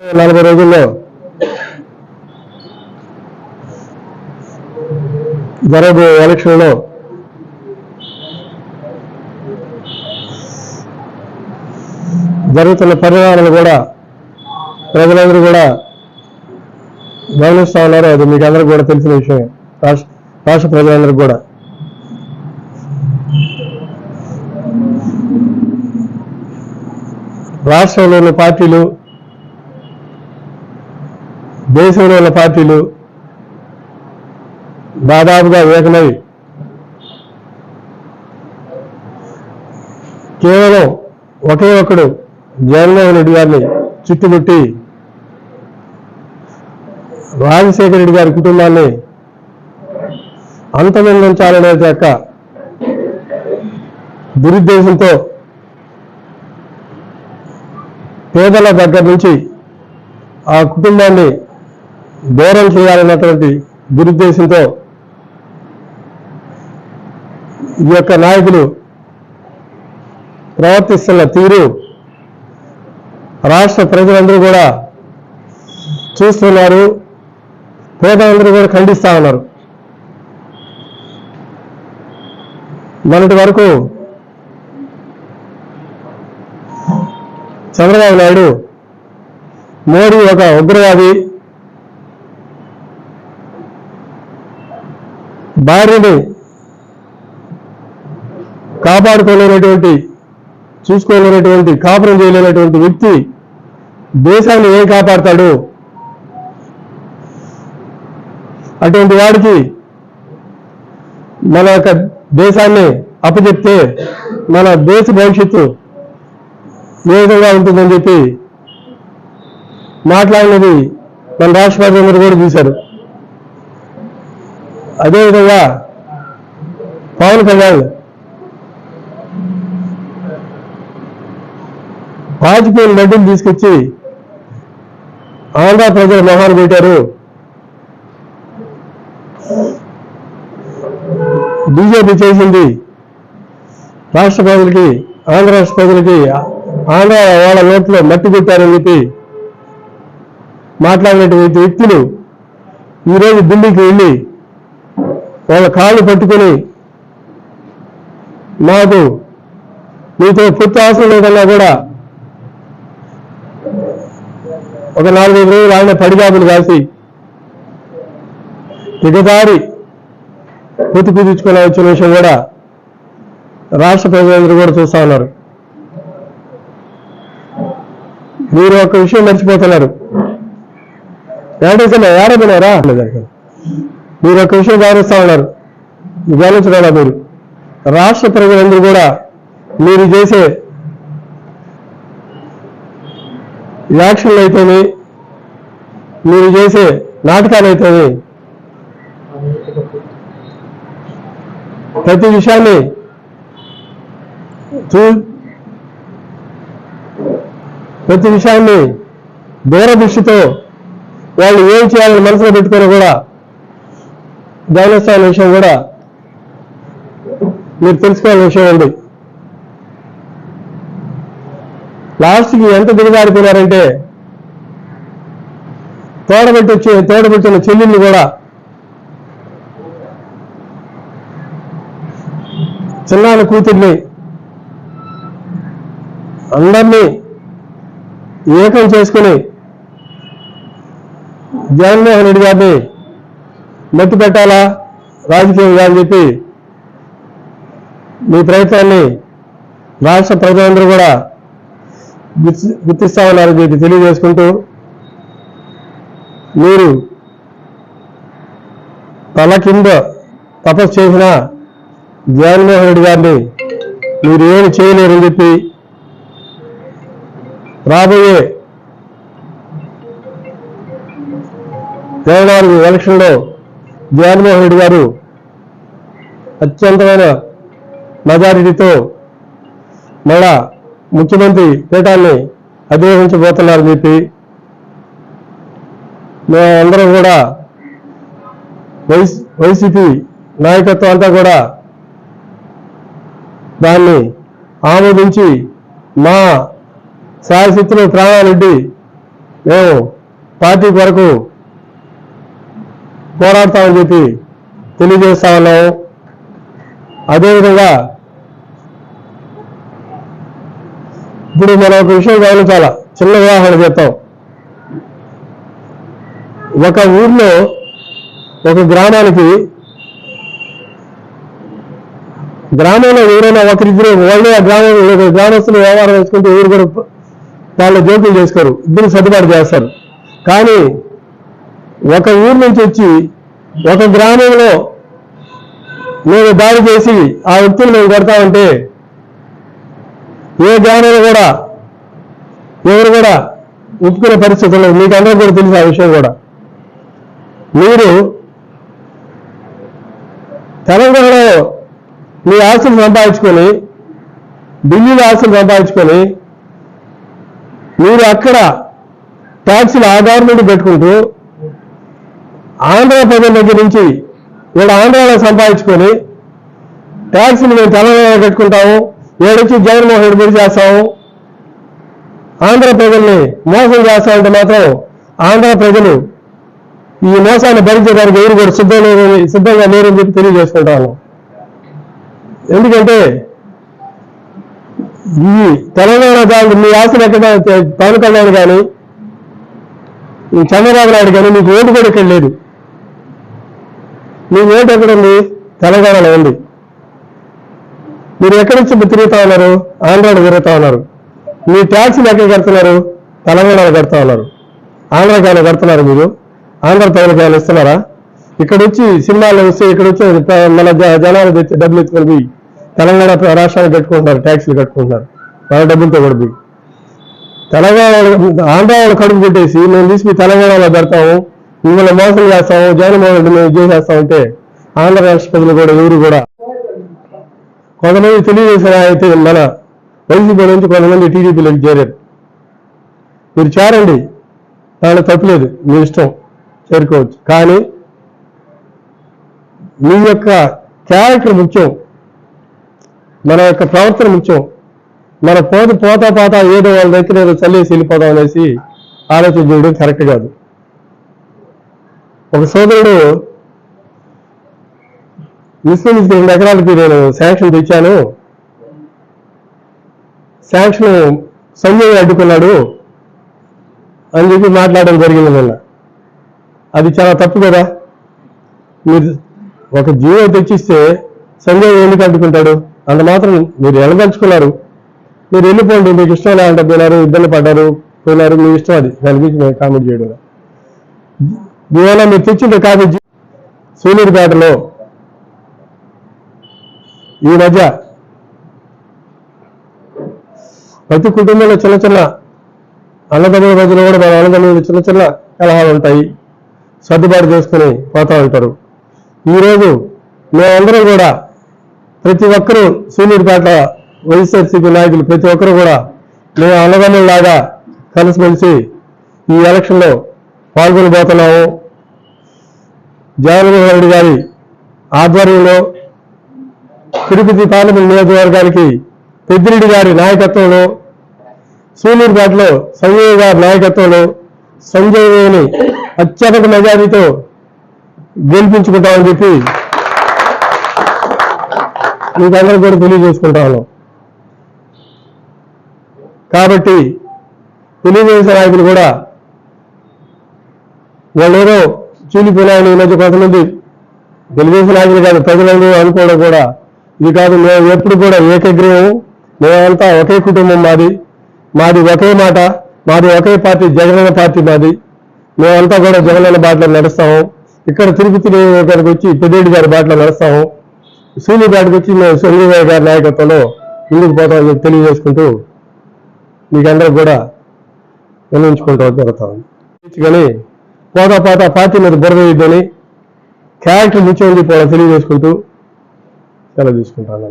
నలభై రోజుల్లో జరగబోయే ఎలక్షన్లో జరుగుతున్న పరిణామాలు కూడా ప్రజలందరూ కూడా గమనిస్తా ఉన్నారు. అది మీకు అందరికి కూడా తెలిసిన విషయం. రాష్ట్ర రాష్ట్ర ప్రజలందరికీ కూడా. రాష్ట్రంలోని పార్టీలు దేశంలో ఉన్న పార్టీలు దాదాపుగా ఏకమై కేవలం ఒకే ఒకడు జగన్మోహన్ రెడ్డి గారిని చుట్టుముట్టి రాజశేఖర రెడ్డి గారి కుటుంబాన్ని అంతమొందించాలనే యొక్క దురుద్దేశంతో పేదల దగ్గర నుంచి ఆ కుటుంబాన్ని దూరం చేయాలన్నటువంటి దురుద్దేశంతో ఈ యొక్క నాయకులు ప్రవర్తిస్తున్న తీరు రాష్ట్ర ప్రజలందరూ కూడా చూస్తున్నారు. పేదలందరూ కూడా ఖండిస్తా ఉన్నారు. మొన్నటి వరకు చంద్రబాబు నాయుడు మోడీ ఒక ఉగ్రవాది భార్యని కాపాడుకోలేనటువంటి చూసుకోలేనటువంటి కాపురం చేయలేనటువంటి వ్యక్తి దేశాన్ని ఏం కాపాడతాడు? అటువంటి వాడికి మన యొక్క దేశాన్ని అప్పచెప్తే మన దేశ భవిష్యత్తు ఏ విధంగా ఉంటుందని చెప్పి మాట్లాడినది మన రాష్ట్ర అందరూ కూడా చూశారు. అదేవిధంగా పవన్ కళ్యాణ్ వాజ్పేయి లడ్డూలు తీసుకొచ్చి ఆంధ్ర ప్రజల మొహాలు పెట్టారు. బీజేపీ చేసింది రాష్ట్ర ప్రజలకి ఆంధ్ర రాష్ట్ర ప్రజలకి ఆంధ్ర వాళ్ళ నోట్లో మట్టి పెట్టారని చెప్పి మాట్లాడినటువంటి వ్యక్తులు ఈరోజు ఢిల్లీకి వెళ్ళి వాళ్ళ కాళ్ళు పట్టుకొని మాకు మీతో పుట్టి అవసరం లేదన్నా కూడా ఒక నాలుగైదు రోజులు ఆయన పడిగాపులు కాసి దిగదారి పూర్తి కుదుర్చుకొని వచ్చిన విషయం కూడా రాష్ట్ర ప్రజలందరూ కూడా చూస్తా ఉన్నారు. మీరు ఒక విషయం మర్చిపోతున్నారు. వెంకటేశ్వర ఏడబోనారా మీరు ఒక విషయం గమనిస్తా ఉన్నారు గమనించగల మీరు. రాష్ట్ర ప్రజలందరూ కూడా మీరు చేసే యాక్షన్లు అయితేనే మీరు చేసే నాటకాలు అయితేనే ప్రతి విషయాన్ని చూ ప్రతి విషయాన్ని దూరదృష్టితో వాళ్ళు ఏం చేయాలని మనసులో పెట్టుకొని కూడా గమనిస్తున్న విషయం కూడా మీరు తెలుసుకోవాల్సిన విషయం ఉంది లాస్ట్కి ఎంత దిగజారిపోయినారంటే తోడబెట్టి వచ్చి తోడబెట్టిన చెల్లిని కూడా చిన్నాల కూతుర్ని అందరినీ ఏకం చేసుకుని జగన్మోహన్ రెడ్డి గారిని మట్టి పెట్టాలా? రాజకీయంగా అని చెప్పి మీ ప్రయత్నాన్ని రాష్ట్ర ప్రజలందరూ కూడా గుర్తి- గుర్తిస్తా ఉన్నారని చెప్పి తెలియజేసుకుంటూ మీరు తల కింద తపస్సు చేసిన జగన్మోహన్ రెడ్డి గారిని మీరు ఏమి చేయలేరని చెప్పి రాబోయే ఇరవై నాలుగు ఎలక్షన్లో జగన్మోహన్ రెడ్డి గారు అత్యంతమైన మెజారిటీతో మళ్ళా ముఖ్యమంత్రి పీఠాన్ని అధిరోహించబోతున్నారని చెప్పి మేమందరం కూడా వైస్ వైసీపీ నాయకత్వం అంతా కూడా దాన్ని ఆమోదించి మా శాయశక్తులు ప్రాణాలెడ్డి మేము పార్టీ కొరకు పోరాడతామని చెప్పి తెలియజేస్తా ఉన్నాము అదేవిధంగా ఇప్పుడు మనం ఒక విషయం గమనించాలా చిన్న ఉదాహరణ చెప్తాం ఒక ఊర్లో ఒక గ్రామానికి గ్రామంలో ఎవరైనా ఒకరిద్దరు వాళ్ళే ఆ గ్రామం గ్రామస్తులు వ్యవహారం చేసుకుంటే ఎవరు కూడా వాళ్ళు జోకులు చేసుకోరు ఇద్దరు సర్దుబాటు చేస్తారు కానీ ఒక ఊరు నుంచి వచ్చి ఒక గ్రామంలో మేము దాడి చేసి ఆ వ్యక్తులు మేము కొడతామంటే ఏ గ్రామంలో కూడా ఎవరు కూడా ఒప్పుకునే పరిస్థితుల్లో మీకు అందరూ కూడా తెలుసు ఆ విషయం కూడా. మీరు తెలంగాణలో మీ ఆస్తులు సంపాదించుకొని ఢిల్లీలో ఆస్తులు సంపాదించుకొని మీరు అక్కడ ట్యాక్సీలు ఆ గవర్నమెంట్ పెట్టుకుంటూ ఆంధ్ర ప్రజల దగ్గర నుంచి వీడు ఆంధ్రాలో సంపాదించుకొని ట్యాక్సీలు మేము తెలంగాణ కట్టుకుంటాము ఏడొచ్చి జగన్మోహన్ రెడ్డి గురి చేస్తాము. ఆంధ్ర ప్రజల్ని మోసం చేస్తామంటే మాత్రం ఆంధ్ర ప్రజలు ఈ మోసాన్ని భరించడానికి ఎవరు కూడా సిద్ధం లేదని సిద్ధంగా లేరని చెప్పి తెలియజేసుకుంటాను ఎందుకంటే ఈ తెలంగాణ దాని మీ ఆశలు ఎక్కడ పవన్ కళ్యాణ్ కానీ ఈ చంద్రబాబు నాయుడు కానీ మీకు ఓటు కూడా ఇక్కడ లేదు. మీ ఓటు ఎక్కడ ఉంది? తెలంగాణలో ఉంది. మీరు ఎక్కడి నుంచి తిరుగుతా ఉన్నారు? ఆంధ్రాలో తిరుగుతా ఉన్నారు. మీ ట్యాక్సీలు ఎక్కడ కడుతున్నారు? తెలంగాణలో కడతా ఉన్నారు. ఆంధ్రకాయలు కడుతున్నారు మీరు? ఆంధ్ర ప్రజలకాయలు ఇస్తున్నారా? ఇక్కడ వచ్చి సినిమాలు వస్తే ఇక్కడ వచ్చి మన జ- జనాలు తెచ్చి డబ్బులు ఎత్తుకొని తెలంగాణ రాష్ట్రాలు కట్టుకుంటున్నారు ట్యాక్సీలు కట్టుకుంటున్నారు. వాళ్ళ డబ్బులతో కూడా తెలంగాణ ఆంధ్ర వాళ్ళు కడుపు పెట్టేసి మేము తీసుకుని తెలంగాణలో పెడతాము. మిమ్మల్ని మోసం చేస్తాము జగన్మోహన్ రెడ్డి మేము చేసేస్తామంటే ఆంధ్ర రాష్ట్ర ప్రజలు కూడా ఎవరు కూడా కొంతమంది తెలియజేసిన అయితే మన వైసీపీ నుంచి కొంతమంది టీడీపీలోకి చేరారు. మీరు చేరండి. దాంట్లో తప్పులేదు మీ ఇష్టం. చేరుకోవచ్చు. కానీ మీ యొక్క క్యారెక్టర్ ముఖ్యం. మన యొక్క ప్రవర్తన ముఖ్యం. మన పోత పోతా పోతా ఏదో వాళ్ళ దగ్గర ఏదో చల్లేసి వెళ్ళిపోదాం అనేసి ఆలోచన చేయడం కరెక్ట్ కాదు. ఒక సోదరుడు ముస్లింస్కి రెండు ఎకరాలకి నేను శాంక్షన్ తెచ్చాను. శాంక్షన్ సంజయ్ అడ్డుకున్నాడు. అని చెప్పి మాట్లాడడం జరిగింది నిన్న. అది చాలా తప్పు కదా. మీరు ఒక జీవో తెచ్చిస్తే సంజయ్ ఎందుకు అడ్డుకుంటాడు? అంత మాత్రం మీరు ఎలదలుచుకున్నారు మీరు వెళ్ళిపోండి మీకు ఇష్టం లేదంటే పోయినారు ఇబ్బంది పడ్డారు పోయినారు మీ ఇష్టం అది. దాని గురించి మేము కామెంట్ చేయడం ఇవాళ మీరు తెచ్చిండే కాదు సూలూరుపేటలో. ఈ మధ్య ప్రతి కుటుంబంలో చిన్న చిన్న అన్నదమ్ముల మధ్యలో కూడా మన అన్నదమ్ములు చిన్న చిన్న కలహాలు ఉంటాయి. సర్దుబాటు చేసుకుని పోతా ఉంటారు. ఈరోజు మేమందరం కూడా ప్రతి ఒక్కరూ సూలూరుపేట వైఎస్ఆర్సీపీ నాయకులు ప్రతి ఒక్కరు కూడా మేము అన్నదమ్ముల్లాగా కలిసిమెలిసి ఈ ఎలక్షన్లో పాల్గొనబోతున్నాము. జగన్మోహన్ రెడ్డి గారి ఆధ్వర్యంలో తిరుపతి పార్లమెంట్ నియోజకవర్గానికి పెద్దిరెడ్డి గారి నాయకత్వంలో సూలూరుపేటలో సంజయ్ గారి నాయకత్వంలో సంజయ్ని అత్యధిక మెజారిటీతో గెలిపించుకుంటామని చెప్పి మీకందరూ కూడా తెలియజేసుకుంటాను. కాబట్టి తెలుగుదేశం నాయకులు కూడా వాళ్ళేదో ఏదో చీలిపోయినాయని ఈ మధ్య కొంతమంది తెలుగుదేశం నాయకులు కాదు ప్రజలందరూ అనుకోవడం కూడా ఇది కాదు. మేము ఎప్పుడు కూడా ఏకగ్రీవం మేమంతా ఒకే కుటుంబం మాది. మాది ఒకే మాట మాది ఒకే పార్టీ జగనన్న పార్టీ మాది. మేమంతా కూడా జగనన్న బాటలో నడుస్తాము. ఇక్కడ తిరుపతి గారికి వచ్చి పెద్దేడి గారి బాటలో నడుస్తాము. సూర్యపేటకు వచ్చి మేము సంజయ్ గారి నాయకత్వంలో ముందుకు పోతామని చెప్పి తెలియజేసుకుంటూ మీకందరూ కూడా వినియోగించుకుంటూ జరుగుతాం. కానీ పోతా పోతా పార్టీ మీద బురద వేయద్దని క్యారెక్టర్ ముఖ్యం చెప్పి తెలియజేసుకుంటూ సెలవు తీసుకుంటాను.